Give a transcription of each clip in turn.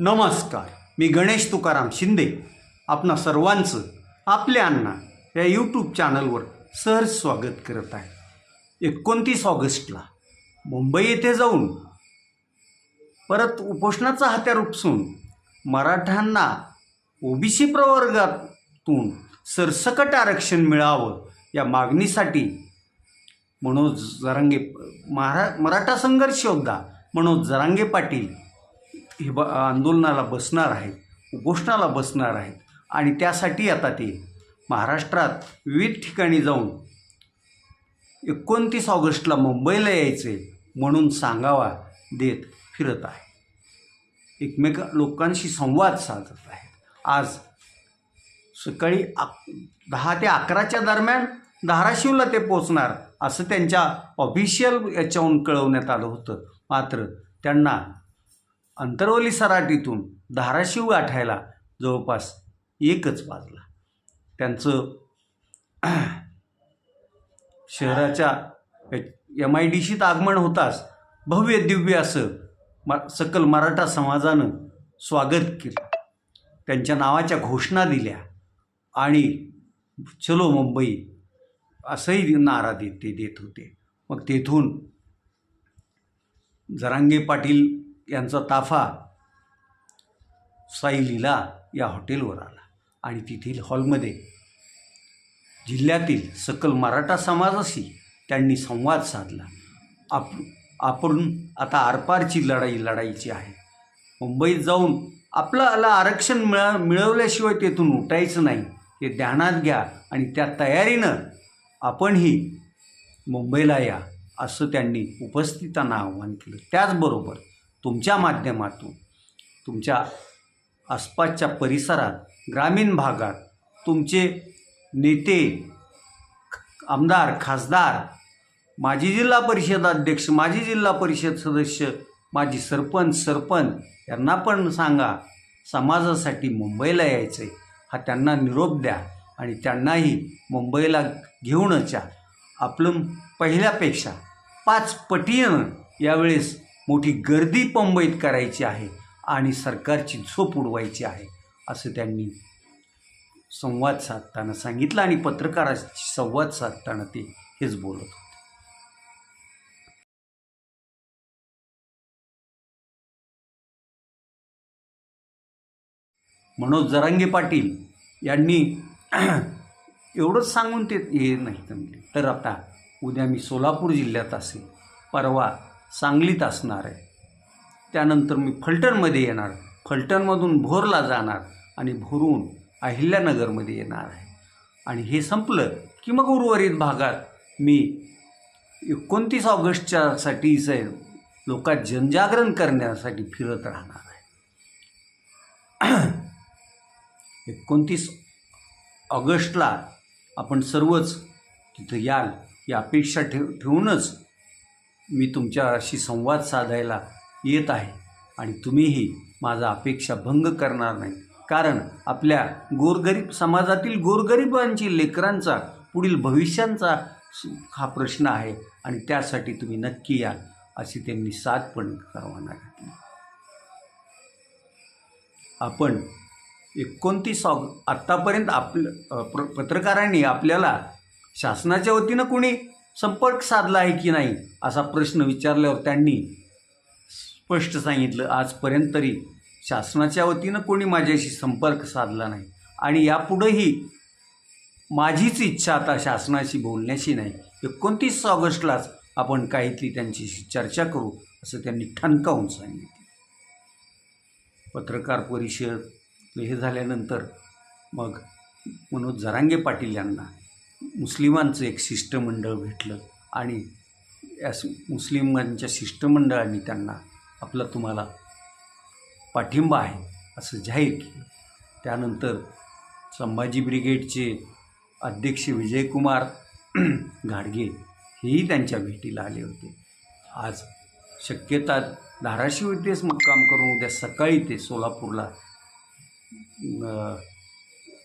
नमस्कार. मी गणेश तुकाराम शिंदे. आपणा सर्वांचं आपल्या अण्णा या यूट्यूब चॅनलवर सहज स्वागत करत आहे. एकोणतीस ऑगस्टला मुंबई येथे जाऊन परत उपोषणाचा हत्यार उपसून मराठ्यांना ओबीसी प्रवर्गातून सरसकट आरक्षण मिळावं या मागणीसाठी मनोज जरांगे महारा मराठा संघर्ष योद्धा मनोज जरांगे पाटील हे ब आंदोलनाला बसणार आहेत उपोषणाला बसणार आहेत आणि त्यासाठी आता ते महाराष्ट्रात विविध ठिकाणी जाऊन एकोणतीस ऑगस्टला मुंबईला यायचे म्हणून सांगावा देत फिरत आहे. एकमेका लोकांशी संवाद साधत आहेत. आज सकाळी अक दहा ते अकराच्या दरम्यान धाराशिवला ते पोचणार असं त्यांच्या ऑफिशियल याच्याहून कळवण्यात आलं होतं. मात्र त्यांना अंतरवली सराटीतून धाराशिव गाठायला जवळपास एकच वाजला. त्यांचं शहराच्या एम आय डी सीत आगमन होताच भव्य दिव्य असं म सकल मराठा समाजानं स्वागत केलं. त्यांच्या नावाच्या घोषणा दिल्या आणि चलो मुंबई असंही नारा देत ते देत होते. मग तेथून जरांगे पाटील यांचा ताफा साई लीला या हॉटेलवर आला. आणि तेथील हॉलमध्ये जिल्ह्यातील सकल मराठा समाजाशी त्यांनी संवाद साधला. आप आपण आता आरपारची लढाई लढायची आहे. मुंबईत जाऊन आपल्याला आरक्षण मिळा मिळवल्याशिवाय तेथून उठायचं नाही हे ध्यानात घ्या आणि त्या तयारीनं आपणही मुंबईला या असं त्यांनी उपस्थितांना आव्हान केलं. त्याचबरोबर तुमच्या माध्यमातून तुमच्या आसपासच्या परिसरात ग्रामीण भागात तुमचे नेते आमदार खासदार माजी जिल्हा परिषद अध्यक्ष माजी जिल्हा परिषद सदस्य माजी सरपंच सरपंच यांना पण सांगा समाजासाठी मुंबईला यायचं आहे हा त्यांना निरोप द्या आणि त्यांनाही मुंबईला घेऊनच या. आपलं पहिल्यापेक्षा पाच पटीनं यावेळेस मोठी गर्दी मुंबईत करायची आहे आणि सरकारची झोप उडवायची आहे असं त्यांनी संवाद साधताना सांगितलं आणि पत्रकाराशी संवाद साधताना ते हेच बोलत होते. मनोज जरांगे पाटील यांनी एवढंच सांगून ते हे नाही तर आता उद्या मी सोलापूर जिल्ह्यात असेल परवा सांगलीत असणार आहे. त्यानंतर मी फलटणमध्ये येणार फलटणमधून भोरला जाणार आणि भोरून अहिल्यानगरमध्ये येणार आहे. आणि हे संपलं की मग उर्वरित भागात मी एकोणतीस ऑगस्टच्यासाठीच लोकात जनजागरण करण्यासाठी फिरत राहणार आहे. एकोणतीस ऑगस्टला आपण सर्वच तिथं याल ही अपेक्षा ठेव ठेवूनच मी तुमच्याशी संवाद साधायला येत आहे आणि तुम्हीही माझा अपेक्षा भंग करणार नाही. कारण आपल्या गोरगरीब समाजातील गोरगरिबांची लेकरांचा पुढील भविष्यांचा हा प्रश्न आहे आणि त्यासाठी तुम्ही नक्की या अशी त्यांनी साथ पण परवाना घातली. आपण एकोणतीस ऑग आत्तापर्यंत आपलं प्र पत्रकारांनी आपल्याला शासनाच्या वतीनं कोणी संपर्क साधला आहे की नाही असा प्रश्न विचारल्यावर त्यांनी स्पष्ट सांगितलं आजपर्यंत तरी शासनाच्या वतीनं कोणी माझ्याशी संपर्क साधला नाही आणि यापुढंही माझीच इच्छा आता शासनाशी बोलण्याची नाही. एकोणतीस ऑगस्टलाच आपण काहीतरी त्यांच्याशी चर्चा करू असं त्यांनी ठणकावून सांगितलं. पत्रकार परिषद हे झाल्यानंतर मग मनोज जरांगे पाटील यांना मुस्लिमांचं एक शिष्टमंडळ भेटलं आणि या मुस्लिमांच्या शिष्टमंडळाने त्यांना आपला तुम्हाला पाठिंबा आहे असं जाहीर केलं. त्यानंतर संभाजी ब्रिगेडचे अध्यक्ष विजयकुमार घाडगे हेही त्यांच्या भेटीला आले होते. आज शक्यता धाराशिव येथेच मुक्काम करून उद्या सकाळी ते सोलापूरला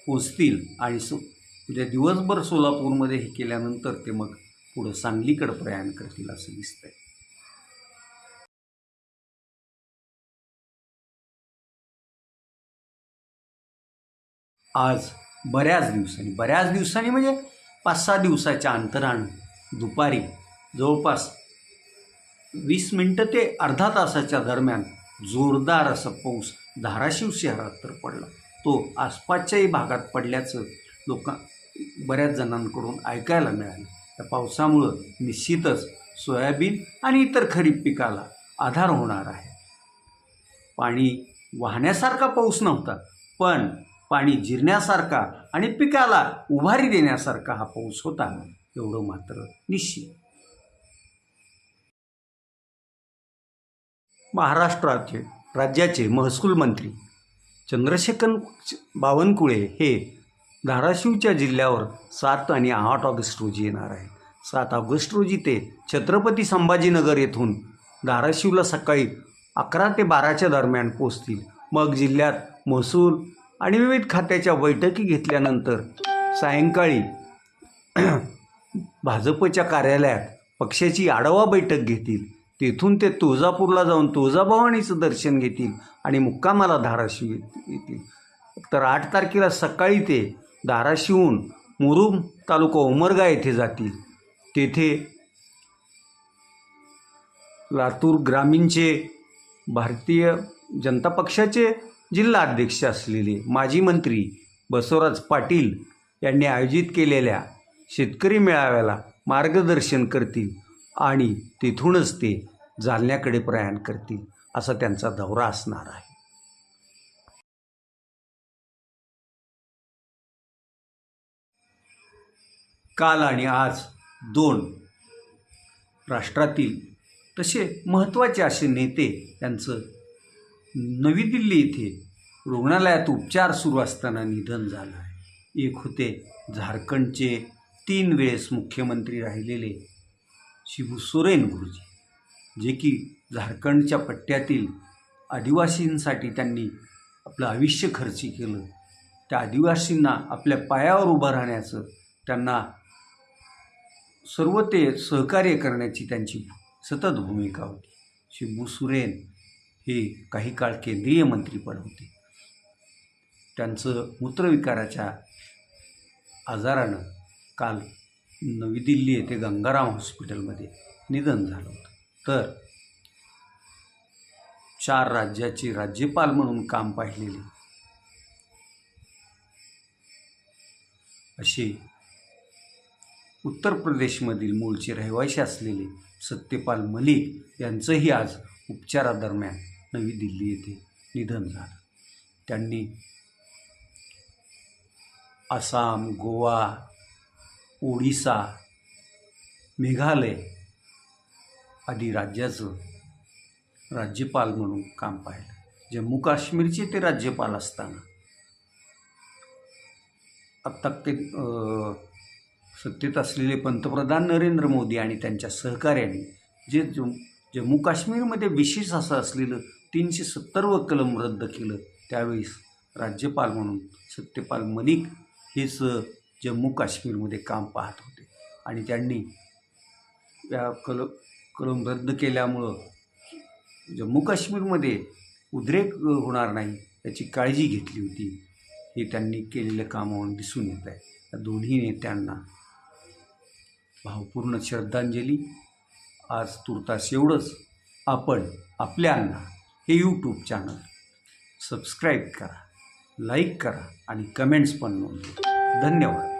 पोचतील आणि सो उद्या दिवसभर सोलापूरमध्ये हे केल्यानंतर ते मग पुढं सांगलीकडं प्रयाण करतील असं दिसतंय. आज बऱ्याच दिवसांनी बऱ्याच दिवसांनी म्हणजे पाच सहा दिवसाच्या अंतरानं दुपारी जवळपास वीस मिनटं ते अर्धा तासाच्या दरम्यान जोरदार असा पाऊस धाराशिव शहरात तर पडला. तो आसपासच्याही भागात पडल्याचं लोकां बऱ्याच जणांकडून ऐकायला मिळाले. त्या पावसामुळं निश्चितच सोयाबीन आणि इतर खरीप पिकाला आधार होणार आहे. पाणी वाहण्यासारखा पाऊस नव्हता पण पाणी जिरण्यासारखा आणि पिकाला उभारी देण्यासारखा हा पाऊस होता एवढं मात्र निश्चित. महाराष्ट्राचे राज्याचे महसूल मंत्री चंद्रशेखर बावनकुळे हे धाराशिवच्या जिल्ह्यावर सात आणि आठ ऑगस्ट रोजी येणार आहे. सात ऑगस्ट रोजी ते छत्रपती संभाजीनगर येथून धाराशिवला सकाळी अकरा ते बाराच्या दरम्यान पोचतील मग जिल्ह्यात महसूल आणि विविध खात्याच्या बैठकी घेतल्यानंतर सायंकाळी भाजपच्या कार्यालयात पक्षाची आढावा बैठक घेतील. तेथून ते तुळजापूरला जाऊन तुळजाभवानीचं दर्शन घेतील आणि मुक्कामाला धाराशिव येतील. तर आठ तारखेला सकाळी ते धाराशिवहून मुरुम तालुका उमरगा येथे जातील. तेथे लातूर ग्रामीणचे भारतीय जनता पक्षाचे जिल्हा अध्यक्ष असलेले माजी मंत्री बसवराज पाटील यांनी आयोजित केलेल्या शेतकरी मेळाव्याला मार्गदर्शन करतील आणि तिथूनच ते जालन्याकडे प्रयाण करतील असा त्यांचा दौरा असणार आहे. काल आणि आज दोन राष्ट्रातील तसे महत्त्वाचे असे नेते त्यांचं नवी दिल्ली येथे रुग्णालयात उपचार सुरू असताना निधन झालं आहे. एक होते झारखंडचे तीन वेळेस मुख्यमंत्री राहिलेले शिबू सोरेन गुरुजी जे की झारखंडच्या पट्ट्यातील आदिवासींसाठी त्यांनी आपलं आयुष्य खर्ची केलं. त्या आदिवासींना आपल्या पायावर उभं राहण्याचं त्यांना सर्व ते सहकार्य करण्याची त्यांची सतत भूमिका होती. शिबू सुरेन हे काही काळ केंद्रीय मंत्रीपद होते. त्यांचं मूत्रविकाराच्या आजारानं काल नवी दिल्ली येथे गंगाराम हॉस्पिटलमध्ये निधन झालं होतं. तर चार राज्याचे राज्यपाल म्हणून काम पाहिलेले असे उत्तर प्रदेशमधील मूळचे रहिवाशी असलेले सत्यपाल मलिक यांचंही आज उपचारादरम्यान नवी दिल्ली येथे निधन झालं. त्यांनी आसाम गोवा ओडिसा मेघालय आदी राज्याचं राज्यपाल म्हणून काम पाहिलं. जम्मू काश्मीरचे ते राज्यपाल असताना. आत्ता ते सत्तेत असलेले पंतप्रधान नरेंद्र मोदी आणि त्यांच्या सहकाऱ्यांनी जे जम जम्मू काश्मीरमध्ये विशेष असं असलेलं तीनशे सत्तरवं कलम रद्द केलं त्यावेळेस राज्यपाल म्हणून सत्यपाल मलिक हेच जम्मू काश्मीरमध्ये काम पाहत होते. आणि त्यांनी या कल कलम रद्द केल्यामुळं जम्मू काश्मीरमध्ये उद्रेक होणार नाही याची काळजी घेतली होती. हे त्यांनी केलेलं कामावरून दिसून येत आहे. या दोन्ही नेत्यांना भावपूर्ण श्रद्धांजली. आज तुर्तास एवढंच. आपण आपल्यांना हे यूट्यूब चॅनल सबस्क्राईब करा लाईक करा आणि कमेंट्स पण नोंदवा. धन्यवाद.